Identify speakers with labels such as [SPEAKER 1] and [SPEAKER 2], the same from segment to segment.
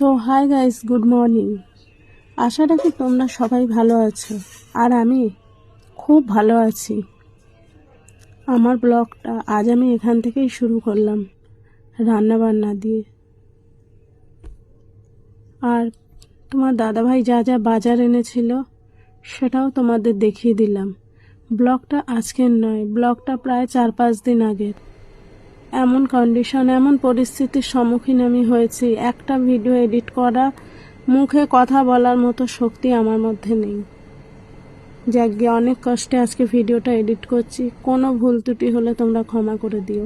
[SPEAKER 1] So hi guys good morning আশা রাখি তোমরা সবাই ভালো আছো। আর আমি খুব ভালো আছি। আমার ব্লগটা আজ আমি এখান থেকেই শুরু করলাম রান্না বান্না দিয়ে। আর তোমার দাদাভাই যা যা বাজার এনেছিল, সেটাও তোমাদের দেখিয়ে দিলাম। ব্লগটা আজকের নয়, ব্লগটা প্রায় চার পাঁচ দিন আগের। এমন কন্ডিশন এমন পরিস্থিতির সম্মুখীন আমি হয়েছি। একটা ভিডিও এডিট করা, মুখে কথা বলার মতো শক্তি আমার মধ্যে নেই। যাক গিয়ে অনেক কষ্টে আজকে ভিডিওটা এডিট করছি। কোনো ভুল ত্রুটি হলে তোমরা ক্ষমা করে দিও।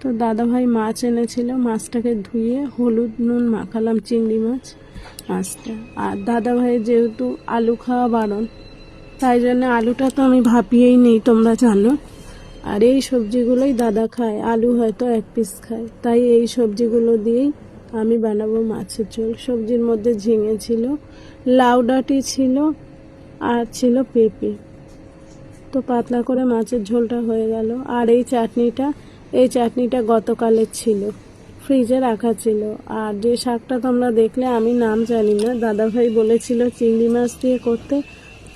[SPEAKER 1] তো দাদাভাই মাছ এনেছিল, মাছটাকে ধুয়ে হলুদ, নুন, মাখালাম চিংড়ি মাছ, মাছটা। আর দাদাভাই যেহেতু আলু খাওয়া বারণ, তাই জন্য আলুটা তো আমি ভাপিয়েই নেই, তোমরা জানো। আর এই সবজিগুলোই দাদা খায়। আলু হয়তো এক পিস খায়। তাই এই সবজিগুলো দিয়েই আমি বানাবো মাছের ঝোল। সবজির মধ্যে ঝিঙে ছিল, লাউ লাউডাটি ছিল, আর ছিল পেঁপে। তো পাতলা করে মাছের ঝোলটা হয়ে গেল। আর এই চাটনিটা এই চাটনিটা গতকালের ছিল। ফ্রিজে রাখা ছিল। আর যে শাকটা তোমরা দেখলে, আমি নাম জানি না। দাদাভাই বলেছিল চিংড়ি মাছ দিয়ে করতে।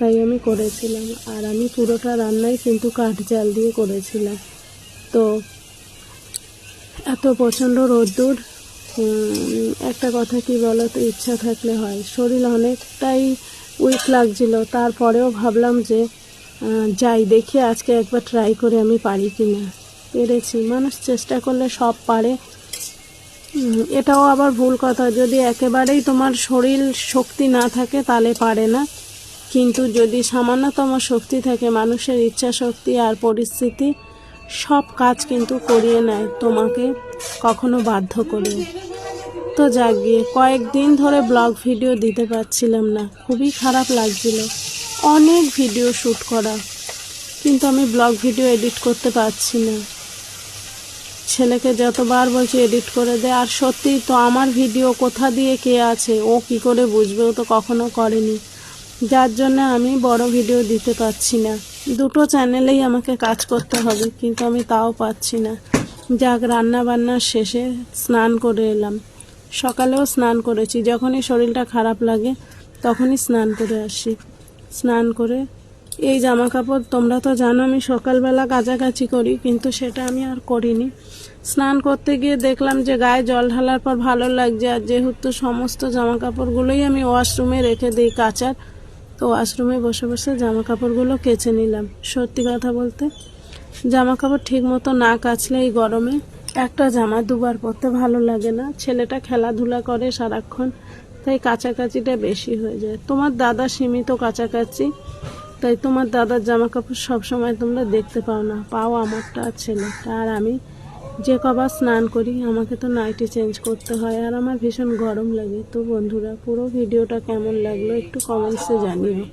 [SPEAKER 1] তাই আমি করেছিলাম। আর আমি পুরোটা রান্নাই কিন্তু কাঠ জাল দিয়ে করেছিলাম। তো এত প্রচণ্ড রোদ্দুর একটা কথা কি বলো তো ইচ্ছা থাকলে হয়। শরীর অনেকটাই উইক লাগছিল। তারপরেও ভাবলাম যে যাই, দেখি আজকে একবার ট্রাই করে আমি পারি কি না পেরেছি। মানুষ চেষ্টা করলে সব পারে। এটাও আবার ভুল কথা। যদি একেবারেই তোমার শরীর শক্তি না থাকে, তাহলে পারে না। কিন্তু যদি সামান্যতম শক্তি থাকে, মানুষের ইচ্ছা শক্তি আর পরিস্থিতি, সব কাজ কিন্তু করিয়ে নেয় তোমাকে কখনো বাধ্য করে। তো যাক গিয়ে, কয়েকদিন ধরে ব্লগ ভিডিও দিতে পারছিলাম না। খুবই খারাপ লাগছিল। অনেক ভিডিও শ্যুট করা। কিন্তু আমি ব্লগ ভিডিও এডিট করতে পারছি না। ছেলেকে যতবার বলছি এডিট করে দে, আর সত্যি তো আমার ভিডিও কোথা দিয়ে কে আছে, ও কি করে বুঝবে? ও তো কখনো করেনি। যার জন্য আমি বড় ভিডিও দিতে পারছি না। দুটো চ্যানেলেই আমাকে কাজ করতে হবে, কিন্তু আমি তাও পাচ্ছি না। যাক রান্না বান্নার শেষে স্নান করে এলাম। সকালেও স্নান করেছি। যখনই শরীরটা খারাপ লাগে, তখনই স্নান করে আসি। স্নান করে, এই জামা কাপড় তোমরা তো জানো, আমি সকালবেলা কাছাকাছি করি, কিন্তু সেটা আমি আর করিনি। স্নান করতে গিয়ে দেখলাম যে গায়ে জল ঢালার পর ভালো লাগছে, আর যেহেতু সমস্ত জামা কাপড়গুলোই আমি ওয়াশরুমে রেখে দিই কাচার তো ওয়াশরুমে বসে বসে জামা কাপড়গুলো কেচে নিলাম। সত্যি কথা বলতে জামা কাপড় ঠিক মতো না কাচলে এই গরমে একটা জামা দুবার পরতে ভালো লাগে না। ছেলেটা খেলাধুলা করে সারাক্ষণ, তাই কাছাকাছিটা বেশি হয়ে যায়। তোমার দাদা সীমিত কাছাকাছি, তাই তোমার দাদার জামা কাপড় সবসময় তোমরা দেখতে পাও না। পাও আমারটা ছেলেটা আর আমি যে কবার স্নান করি, আমাকে তো নাইটি চেঞ্জ করতে হয় আর আমার ভীষণ গরম লাগে। তো বন্ধুরা, পুরো ভিডিওটা কেমন লাগল একটু কমেন্টসে জানিও।